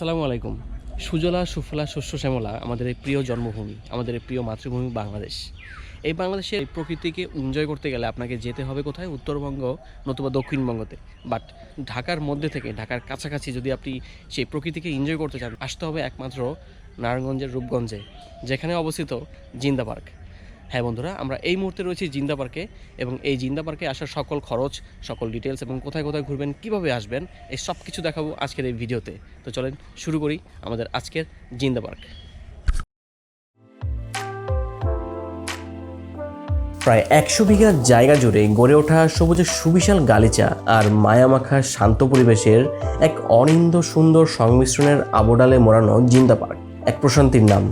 আলাইকুম। সুজলা, সুফলা, শস্য, শ্যামলা, আমাদের এই প্রিয় জন্মভূমি, আমাদের এই প্রিয় মাতৃভূমি বাংলাদেশ। এই বাংলাদেশের প্রকৃতিকে এনজয় করতে গেলে আপনাকে যেতে হবে কোথায়? উত্তরবঙ্গ নতুবা দক্ষিণবঙ্গতে। বাট ঢাকার মধ্যে থেকে, ঢাকার কাছাকাছি যদি আপনি সেই প্রকৃতিকে এনজয় করতে চান, আসতে হবে একমাত্র নারায়ণগঞ্জের রূপগঞ্জে, যেখানে অবস্থিত জিন্দা পার্ক। হ্যাঁ বন্ধুরা, আমরা এই মুহূর্তে রয়েছি জিন্দা পার্কে এবং এই জিন্দা পার্কে আসার সকল খরচ, সকল ডিটেলস এবং কোথায় কোথায় ঘুরবেন, কীভাবে আসবেন, এই সব কিছু দেখাবো আজকের এই ভিডিওতে। তো চলেন শুরু করি আমাদের আজকের জিন্দা পার্ক। প্রায় একশো বিঘা জায়গা জুড়ে গড়ে ওঠা সবুজের সুবিশাল গালিচা আর মায়ামাখা শান্ত পরিবেশের এক অনিন্দ সুন্দর সংমিশ্রণের আবডালে মোড়ানো জিন্দা পার্ক, এক প্রশান্তির নাম।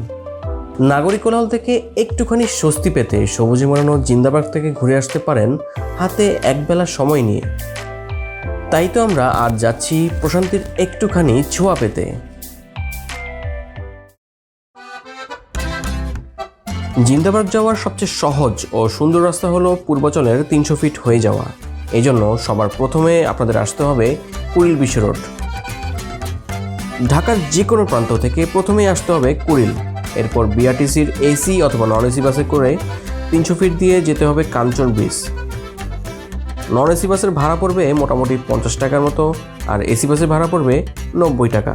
নাগরিক থেকে একটুখানি স্বস্তি পেতে সবুজে মোড়ানো জিন্দা পার্ক থেকে ঘুরে আসতে পারেন হাতে একবেলা সময় নিয়ে। তাই তো আমরা আজ যাচ্ছি প্রশান্তির একটুখানি ছোঁয়া পেতে। জিন্দাবাগ যাওয়ার সবচেয়ে সহজ ও সুন্দর রাস্তা হলো পূর্বাচলের তিনশো ফিট হয়ে যাওয়া। এই জন্য সবার প্রথমে আপনাদের আসতে হবে কুড়িল বিশ্ব রোড ঢাকার যে কোনো প্রান্ত থেকে প্রথমেই আসতে হবে কুড়িল। এরপর বিআরটিসির এসি অথবা নন এসি বাসে করে তিনশো ফিট দিয়ে যেতে হবে কাঞ্চন ব্রিজ। নন এসি বাসের ভাড়া পড়বে মোটামুটি পঞ্চাশ টাকার মতো আর এসি বাসের ভাড়া পড়বে নব্বই টাকা।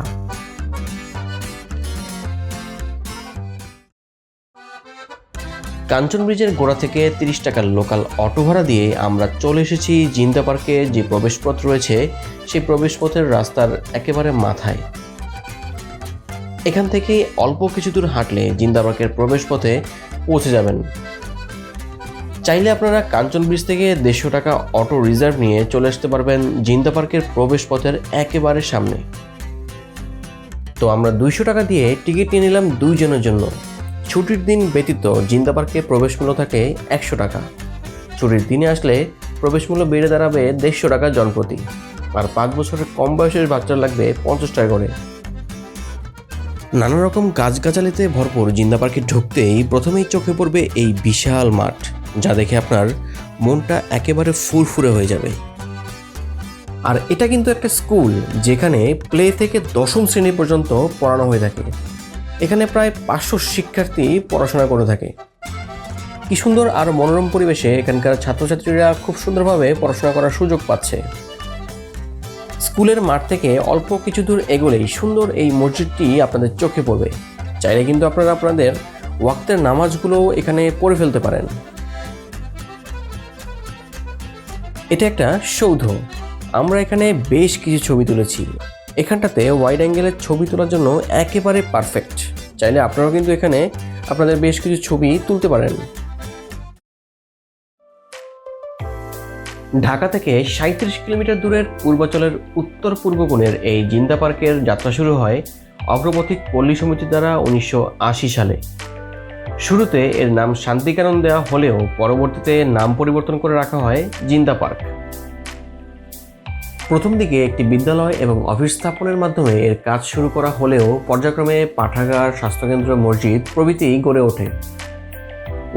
কাঞ্চন ব্রিজের গোড়া থেকে তিরিশ টাকার লোকাল অটো ভাড়া দিয়ে আমরা চলে এসেছি জিন্দা পার্কে যে প্রবেশপথ রয়েছে, সেই প্রবেশপথের রাস্তার একেবারে মাথায়। এখান থেকে অল্প কিছু দূর হাঁটলে জিন্দা পার্কের প্রবেশপথে পৌঁছে যাবেন। চাইলে আপনারা কাঞ্চন ব্রিজ থেকে দেড়শো টাকা অটো রিজার্ভ নিয়ে চলে আসতে পারবেন জিন্দা পার্কের প্রবেশপথের একেবারে সামনে। তো আমরা দুইশো টাকা দিয়ে টিকিট নিয়ে নিলাম দুইজনের জন্য। ছুটির দিন ব্যতীত জিন্দা পার্কে প্রবেশ মূল্য থাকে একশো টাকা। ছুটির দিনে আসলে প্রবেশ মূল্য বেড়ে দাঁড়াবে দেড়শো টাকা জনপ্রতি। আর পাঁচ বছরের কম বয়সের বাচ্চার লাগবে পঞ্চাশ টাকা করে। নানা রকম গাছগাছালিতে ভরপুর জিন্দা পার্কে ঢুকতেই প্রথমেই চোখে পড়বে এই বিশাল মাঠ, যা দেখে আপনার মনটা একেবারে ফুরফুরে হয়ে যাবে। আর এটা কিন্তু একটা স্কুল, যেখানে প্লে থেকে দশম শ্রেণি পর্যন্ত পড়ানো হয়ে থাকে। এখানে প্রায় পাঁচশো শিক্ষার্থী পড়াশোনা করে থাকে। কি সুন্দর আর মনোরম পরিবেশে এখানকার ছাত্রছাত্রীরা খুব সুন্দরভাবে পড়াশোনা করার সুযোগ পাচ্ছে। স্কুলের মাঠ থেকে অল্প কিছু দূর এগোলেই সুন্দর এই মসজিদটি আপনাদের চোখে পড়বে। চাইলে কিন্তু আপনারা আপনাদের ওয়াক্তের নামাজগুলো এখানে পড়ে ফেলতে পারেন। এটা একটা সৌধ। আমরা এখানে বেশ কিছু ছবি তুলেছি। এখানটাতে ওয়াইড অ্যাঙ্গেলের ছবি তোলার জন্য একেবারে পারফেক্ট চাইলে আপনারাও কিন্তু এখানে আপনাদের বেশ কিছু ছবি তুলতে পারেন। ঢাকা থেকে সাঁত্রিশ কিলোমিটার দূরের পূর্বাচলের উত্তর পূর্ব কোণের এই জিন্দা পার্কের যাত্রা শুরু হয় অগ্রপথিক পল্লী সমিতি দ্বারা উনিশশো আশি সালে। শুরুতে এর নাম শান্তিকানন দেওয়া হলেও পরবর্তীতে নাম পরিবর্তন করে রাখা হয় জিন্দা পার্ক। প্রথম দিকে একটি বিদ্যালয় এবং অফিস স্থাপনের মাধ্যমে এর কাজ শুরু করা হলেও পর্যায়ক্রমে পাঠাগার, স্বাস্থ্যকেন্দ্র, মসজিদ প্রভৃতি গড়ে ওঠে।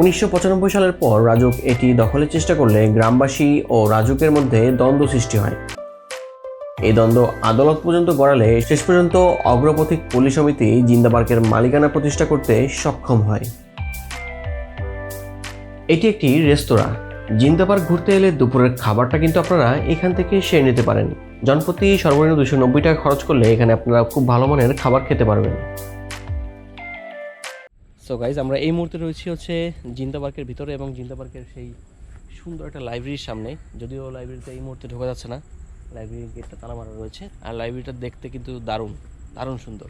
উনিশশো পঁচানব্বই সালের পর রাজুক এটি দখলের চেষ্টা করলে গ্রামবাসী ও রাজুকের মধ্যে দ্বন্দ্ব সৃষ্টি হয়। এই দ্বন্দ্ব আদালত পর্যন্ত গড়ালে শেষ পর্যন্ত অগ্রপথিক পল্লী সমিতি জিন্দা পার্কের মালিকানা প্রতিষ্ঠা করতে সক্ষম হয়। এটি একটি রেস্তোরাঁ। জিন্দা পার্ক ঘুরতে এলে দুপুরের খাবারটা কিন্তু আপনারা এখান থেকে সেরে নিতে পারেন। জনপ্রতি সর্বনিম্ন দুশো নব্বই টাকা খরচ করলে এখানে আপনারা খুব ভালো মানের খাবার খেতে পারবেন। সো গাইজ আমরা এই মুহূর্তে রয়েছি হচ্ছে জিন্দা পার্কের ভিতরে এবং জিন্দা পার্কের সেই সুন্দর একটা লাইব্রেরির সামনে। যদিও লাইব্রেরিতে এই মুহূর্তে ঢোকা যাচ্ছে না লাইব্রেরির গেটটা তালা মারা রয়েছে। আর লাইব্রেরিটা দেখতে কিন্তু দারুণ দারুণ সুন্দর।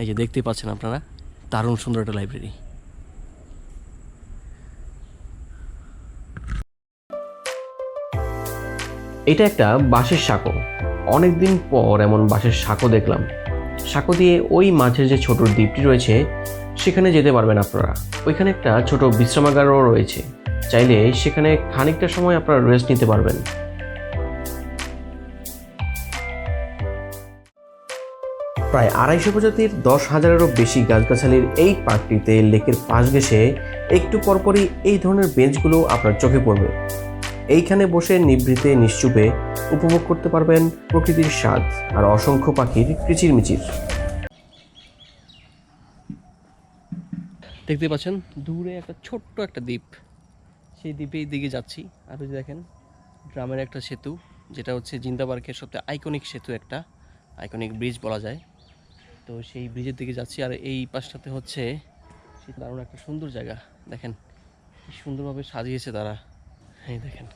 এই যে দেখতেই পাচ্ছেন আপনারা, দারুণ সুন্দর একটা লাইব্রেরি এটা একটা বাঁশের সাঁকো। অনেকদিন পর এমন বাঁশের সাঁকো দেখলাম। সাঁকো দিয়ে ওই মাঝের যে ছোট দ্বীপটি রয়েছে, সেখানে যেতে পারবেন আপনারা। ওইখানে একটা ছোট বিশ্রামাগারও রয়েছে। চাইলে সেখানে খানিকটা সময় আপনারা রেস্ট নিতে পারবেন। প্রায় আড়াইশো প্রজাতির দশ হাজারেরও বেশি গাছগাছালির এই পার্কটিতে লেকের পাশ ঘেসে একটু পরপরই এই ধরনের বেঞ্চগুলো আপনার চোখে পড়বে। এইখানে বসে নিভৃতে নিশ্চুপে উপভোগ করতে পারবেন প্রকৃতির স্বাদ আর অসংখ্য পাখির কিচিরমিচির দেখতে পাচ্ছেন, দূরে একটা ছোট্ট একটা দ্বীপ। সেই দ্বীপের দিকে যাচ্ছি। আর ওই দেখেন, গ্রামের একটা সেতু, যেটা হচ্ছে জিন্দা পার্কের সবচেয়ে আইকনিক সেতু একটা আইকনিক ব্রিজ বলা যায়। তো সেই ব্রিজের দিকে যাচ্ছি আর এই পাশটাতে হচ্ছে সে দারুণ একটা সুন্দর জায়গা। দেখেন সুন্দরভাবে সাজিয়েছে তারা। এই দেখেন।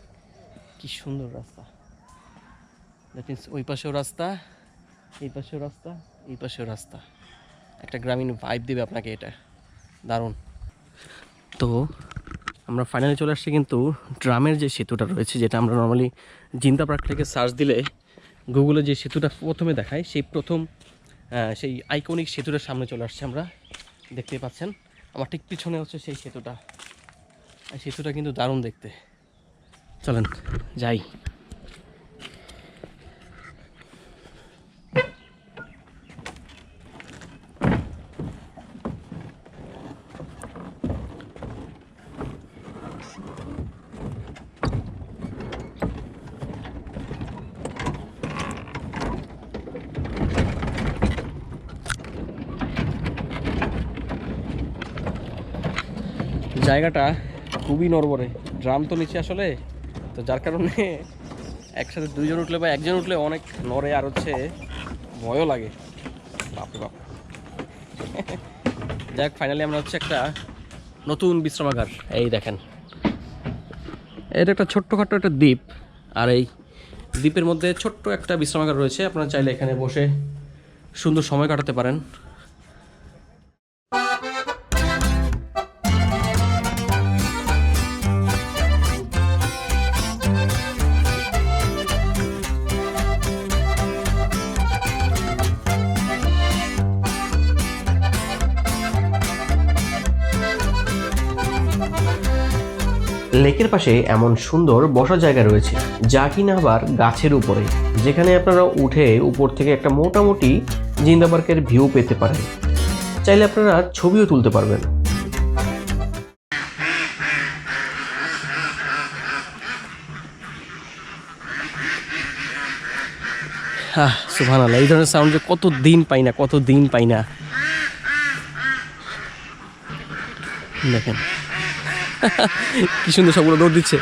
কি সুন্দর রাস্তা। দ্যাট মিনস ওই পাশেও রাস্তা, এই পাশেও রাস্তা, এই পাশেও রাস্তা। একটা গ্রামীণ ভাইব দেবে আপনাকে এটা। দারুণ। তো আমরা ফাইনালি চলে আসছি কিন্তু ড্রামের যে সেতুটা রয়েছে, যেটা আমরা নর্মালি জিন্দা পার্ক থেকে সার্চ দিলে গুগলে যে সেতুটা প্রথমে দেখায় সেই প্রথম সেই আইকনিক সেতুটার সামনে চলে আসছে আমরা। দেখতে পাচ্ছেন, আমার ঠিক পিছনে হচ্ছে সেই সেতুটা। সেতুটা কিন্তু দারুণ দেখতে। চলেন যাই। জায়গাটা খুবই নড়বড়ে। ড্রাম তো নিচে আসলে? তো যার কারণে একসাথে দুইজন উঠলে বা একজন উঠলে অনেক নড়ে আর হচ্ছে ভয়ও লাগে। বাপরে বাপ। যাক ফাইনালি আমরা হচ্ছে একটা নতুন বিশ্রামাগার। এই দেখেন। এটা একটা ছোট্টখাট্ট একটা দ্বীপ আর এই দ্বীপের মধ্যে ছোট্ট একটা বিশ্রামাগার রয়েছে। আপনারা চাইলে এখানে বসে সুন্দর সময় কাটাতে পারেন। লেকের পাশে এমন সুন্দর বসার জায়গা রয়েছে, যা কিনা আবার গাছের উপরে। যেখানে আপনারা উঠে উপর থেকে একটা মোটামুটি জিন্দা পার্কের ভিউ পেতে পারেন। চাইলে আপনারা ছবিও তুলতে পারবেন। হ্যাঁ সুভান আল্লাহ এই ধরনের সাউন্ড যে কত দিন পাই না, কত দিন পাই না। দেখেন। কি সুন্দর সবগুলো দৌড় দিচ্ছে।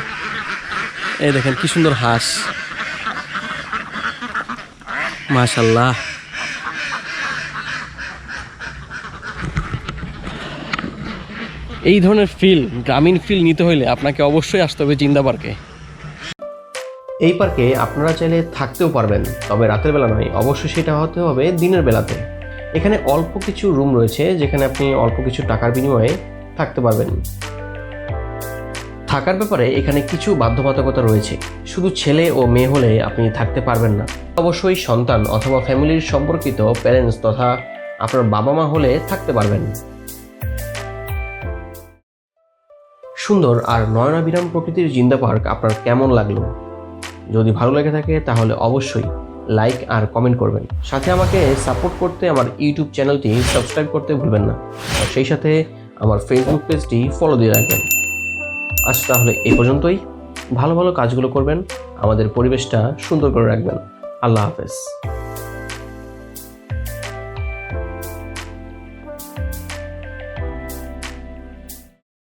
এই দেখেন কি সুন্দর হাঁস। মাশাল্লাহ এই ধরনের ফিল, গ্রামীণ ফিল নিতে হইলে আপনাকে অবশ্যই আসতে হবে জিন্দা পার্কে। এই পার্কে আপনারা চাইলে থাকতেও পারবেন, তবে রাতের বেলা নয়, অবশ্যই সেটা হতে হবে দিনের বেলাতে। এখানে অল্প কিছু রুম রয়েছে, যেখানে আপনি অল্প কিছু টাকার বিনিময়ে থাকতে পারবেন। থাকার ব্যাপারে এখানে কিছু বাধ্যবাধকতা রয়েছে। শুধু ছেলে ও মেয়ে হলে আপনি থাকতে পারবেন না। অবশ্যই সন্তান অথবা ফ্যামিলির সম্পর্কিত প্যারেন্টস তথা আপনার বাবা মা হলে থাকতে পারবেন সুন্দর আর নয়নাবিরাম প্রকৃতির জিন্দা পার্ক আপনার কেমন লাগল? যদি ভালো লেগে থাকে তাহলে অবশ্যই লাইক আর কমেন্ট করবেন। সাথে আমাকে সাপোর্ট করতে আমার ইউটিউব চ্যানেলটি সাবস্ক্রাইব করতে ভুলবেন না। আর সেই সাথে আমার ফেসবুক পেজটি ফলো দিয়ে রাখবেন। আজ তাহলে এই পর্যন্তই। ভালো ভালো কাজগুলো করবেন। আমাদের পরিবেশটা সুন্দর করে রাখবেন। আল্লাহ হাফেজ।